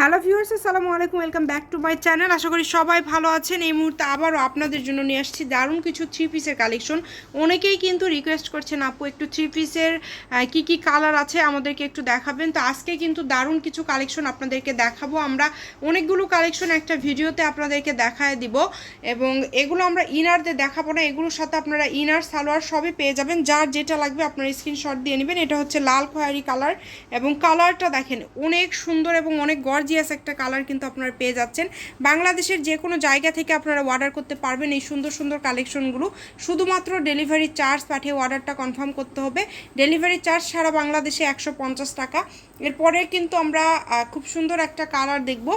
Hello viewers, আসসালামু আলাইকুম, welcome back to my channel. আশা করি সবাই ভালো আছেন। এই মুহূর্তে আবারও আপনাদের জন্য নিয়ে আসছি দারুণ কিছু থ্রি পিসের কালেকশন অনেকেই কিন্তু রিকোয়েস্ট করছেন, আপু, একটু থ্রি পিসের কি কি কালার আছে আমাদেরকে একটু দেখাবেন? তো আজকে কিন্তু দারুণ কিছু কালেকশন আপনাদেরকে দেখাবো। আমরা অনেকগুলো কালেকশন একটা ভিডিওতে আপনাদেরকে দেখায় দিব এবং এগুলো আমরা ইনারদের দেখাবো না। এগুলোর সাথে আপনারা ইনার সালোয়ার সবই পেয়ে যাবেন। যার যেটা লাগবে আপনারা স্ক্রিনশট দিয়ে নেবেন। এটা হচ্ছে লাল খয়েরি কালার এবং কালারটা দেখেন অনেক সুন্দর এবং অনেক গর্জিয়াস একটা কালার কিন্তু আপনারা পেয়ে যাচ্ছেন। বাংলাদেশের যে কোনো জায়গা থেকে আপনারা অর্ডার করতে পারবেন এই সুন্দর সুন্দর কালেকশনগুলো শুধুমাত্র ডেলিভারি চার্জ পাঠিয়ে অর্ডারটা কনফার্ম করতে হবে। ডেলিভারি চার্জ সারা বাংলাদেশে একশো পঞ্চাশ টাকা। এরপরে কিন্তু আমরা খুব সুন্দর একটা কালার দেখব।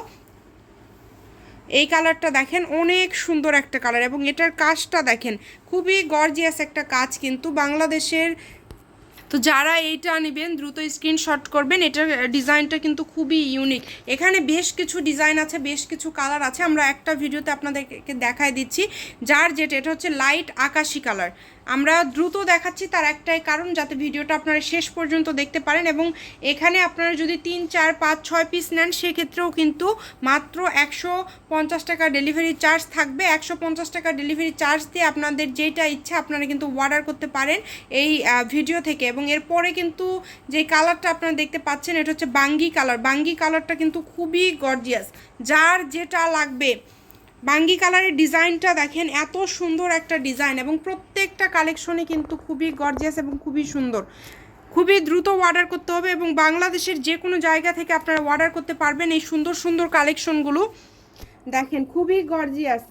এই কালারটা দেখেন, অনেক সুন্দর একটা কালার এবং এটার কাজটা দেখেন, খুবই গর্জিয়াস একটা কাজ কিন্তু বাংলাদেশের তো যারা এইটা নেবেন, দ্রুত স্ক্রিনশট করবেন। এটার ডিজাইনটা কিন্তু খুবই ইউনিক এখানে বেশ কিছু ডিজাইন আছে, বেশ কিছু কালার আছে। আমরা একটা ভিডিওতে আপনাদেরকে দেখায় দিচ্ছি। যার যেটা, এটা হচ্ছে লাইট আকাশি কালার আমরা দ্রুত দেখাচ্ছি তার একটাই কারণ, যাতে ভিডিওটা আপনারা শেষ পর্যন্ত দেখতে পারেন এবং এখানে আপনারা যদি তিন, চার, পাঁচ, ছয় পিস নেন, সেক্ষেত্রেও কিন্তু মাত্র একশো পঞ্চাশ টাকা ডেলিভারি চার্জ থাকবে। একশো পঞ্চাশ টাকা ডেলিভারি চার্জ দিয়ে আপনাদের যেটা ইচ্ছা আপনারা কিন্তু অর্ডার করতে পারেন এই ভিডিও থেকে। এবং এরপরে কিন্তু যে কালারটা আপনারা দেখতে পাচ্ছেন, এটা হচ্ছে বাঙ্গি কালার বাঙ্গি কালারটা কিন্তু খুবই গর্জিয়াস যার যেটা লাগবে বাঙ্গি কালারের ডিজাইনটা দেখেন, এত সুন্দর একটা ডিজাইন এবং প্রত্যেকটা কালেকশনে কিন্তু খুবই গর্জিয়াস এবং খুবই সুন্দর। খুবই দ্রুত অর্ডার করতে হবে এবং বাংলাদেশের যে কোনো জায়গা থেকে আপনারা অর্ডার করতে পারবেন এই সুন্দর সুন্দর কালেকশনগুলো। দেখেন, খুবই গর্জিয়াস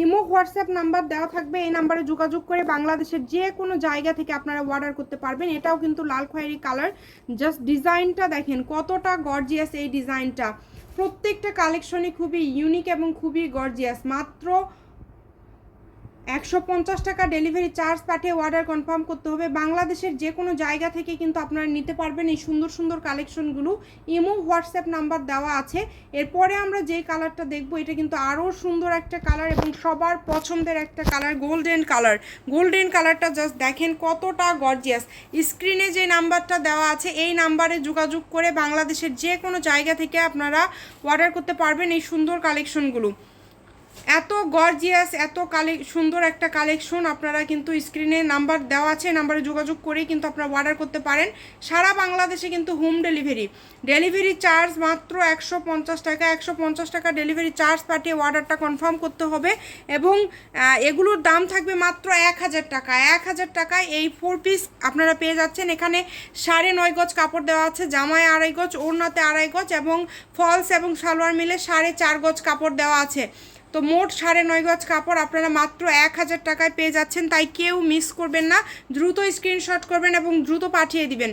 ইমো হোয়াটসঅ্যাপ নাম্বার দেওয়া থাকবে। এই নাম্বারে যোগাযোগ করে বাংলাদেশের যে কোনো জায়গা থেকে আপনারা অর্ডার করতে পারবেন। এটাও কিন্তু লাল খয়েরি কালার জাস্ট ডিজাইনটা দেখেন, কতটা গর্জিয়াস এই ডিজাইনটা প্রত্যেকটা কালেকশনই খুবই ইউনিক এবং খুবই গর্জিয়াস মাত্র একশো পঞ্চাশ টাকা ডেলিভারি চার্জ পাঠিয়ে অর্ডার কনফার্ম করতে হবে। বাংলাদেশের যে কোনো জায়গা থেকে কিন্তু আপনারা নিতে পারবেন এই সুন্দর সুন্দর কালেকশনগুলো ইমো, হোয়াটসঅ্যাপ নাম্বার দেওয়া আছে। এরপরে আমরা যেই কালারটা দেখব, এটা কিন্তু আরও সুন্দর একটা কালার এবং সবার পছন্দের একটা কালার গোল্ডেন কালার গোল্ডেন কালারটা জাস্ট দেখেন কতটা গর্জিয়াস স্ক্রিনে যে নাম্বারটা দেওয়া আছে, এই নাম্বারে যোগাযোগ করে বাংলাদেশের যে কোনো জায়গা থেকে আপনারা অর্ডার করতে পারবেন এই সুন্দর কালেকশনগুলো এত গর্জিয়াস এত কালে সুন্দর একটা কালেকশন আপনারা কিন্তু স্ক্রিনে নাম্বার দেওয়া আছে নাম্বারে যোগাযোগ করেই কিন্তু আপনারা অর্ডার করতে পারেন। সারা বাংলাদেশে কিন্তু হোম ডেলিভারি ডেলিভারি চার্জ মাত্র একশো পঞ্চাশ টাকা। একশো পঞ্চাশ টাকা ডেলিভারি চার্জ পাঠিয়ে অর্ডারটা কনফার্ম করতে হবে এবং এগুলোর দাম থাকবে মাত্র এক হাজার টাকা। এক হাজার টাকায় এই ফোর পিস আপনারা পেয়ে যাচ্ছেন। এখানে সাড়ে নয় গজ কাপড় দেওয়া আছে, জামায় আড়াই গজ, ওড়নাতে আড়াই গজ এবং ফলস এবং সালোয়ার মিলে সাড়ে চার গজ কাপড় দেওয়া আছে। তো মোট সাড়ে নয় গজ কাপড় আপনারা মাত্র এক হাজার টাকায় পেয়ে যাচ্ছেন, তাই কেউ মিস করবেন না। দ্রুত স্ক্রিনশট করবেন এবং দ্রুত পাঠিয়ে দিবেন।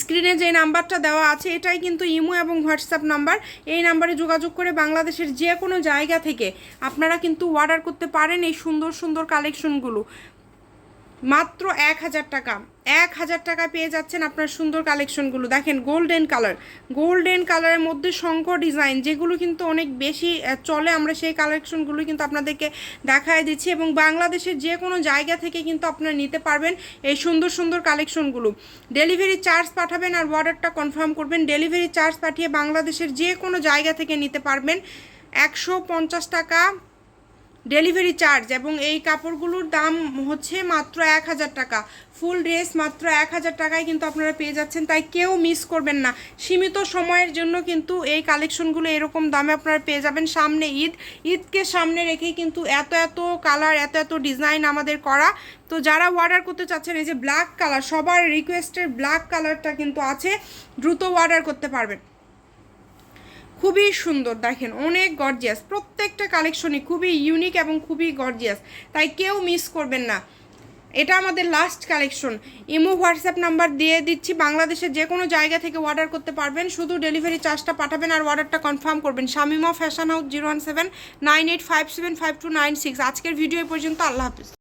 স্ক্রিনে যে নাম্বারটা দেওয়া আছে, এটাই কিন্তু ইমো এবং হোয়াটসঅ্যাপ নাম্বার। এই নাম্বারে যোগাযোগ করে বাংলাদেশের যে কোনো জায়গা থেকে আপনারা কিন্তু অর্ডার করতে পারেন এই সুন্দর সুন্দর কালেকশনগুলো মাত্র এক হাজার টাকা। এক হাজার টাকা পেয়ে যাচ্ছেন আপনার সুন্দর কালেকশনগুলো। দেখেন গোল্ডেন কালার গোল্ডেন কালারের মধ্যে শঙ্কর ডিজাইন যেগুলো কিন্তু অনেক বেশি চলে, আমরা সেই কালেকশনগুলো কিন্তু আপনাদেরকে দেখায় দিচ্ছি এবং বাংলাদেশের যে কোনো জায়গা থেকে কিন্তু আপনারা নিতে পারবেন এই সুন্দর সুন্দর কালেকশনগুলো। ডেলিভারি চার্জ পাঠাবেন আর অর্ডারটা কনফার্ম করবেন। ডেলিভারি চার্জ পাঠিয়ে বাংলাদেশের যে কোনো জায়গা থেকে নিতে পারবেন। একশো পঞ্চাশ টাকা ডেলিভারি চার্জ এবং এই কাপড়গুলোর দাম হচ্ছে মাত্র এক হাজার টাকা। ফুল ড্রেস মাত্র এক হাজার টাকায় কিন্তু আপনারা পেয়ে যাচ্ছেন, তাই কেউ মিস করবেন না। সীমিত সময়ের জন্য কিন্তু এই কালেকশনগুলো এরকম দামে আপনারা পেয়ে যাবেন সামনে ঈদ। ঈদকে সামনে রেখেই কিন্তু এত এত কালার, এত এত ডিজাইন আমাদের করা। তো যারা অর্ডার করতে চাচ্ছেন, এই যে ব্ল্যাক কালার সবার রিকোয়েস্টের ব্ল্যাক কালারটা কিন্তু আছে। দ্রুত অর্ডার করতে পারবেন। খুবই সুন্দর, দেখেন, অনেক গর্জিয়াস প্রত্যেকটা কালেকশনই খুবই ইউনিক এবং খুবই গর্জিয়াস তাই কেউ মিস করবেন না। এটা আমাদের last collection imo, WhatsApp number দিয়ে দিচ্ছি। বাংলাদেশের যে কোনো জায়গা থেকে অর্ডার করতে পারবেন। শুধু ডেলিভারি চার্জটা পাঠাবেন আর অর্ডারটা কনফার্ম করবেন। Shamima fashion house zero one seven nine eight five seven five two nine six আজকের ভিডিও পর্যন্ত। আল্লাহ হাফিজ।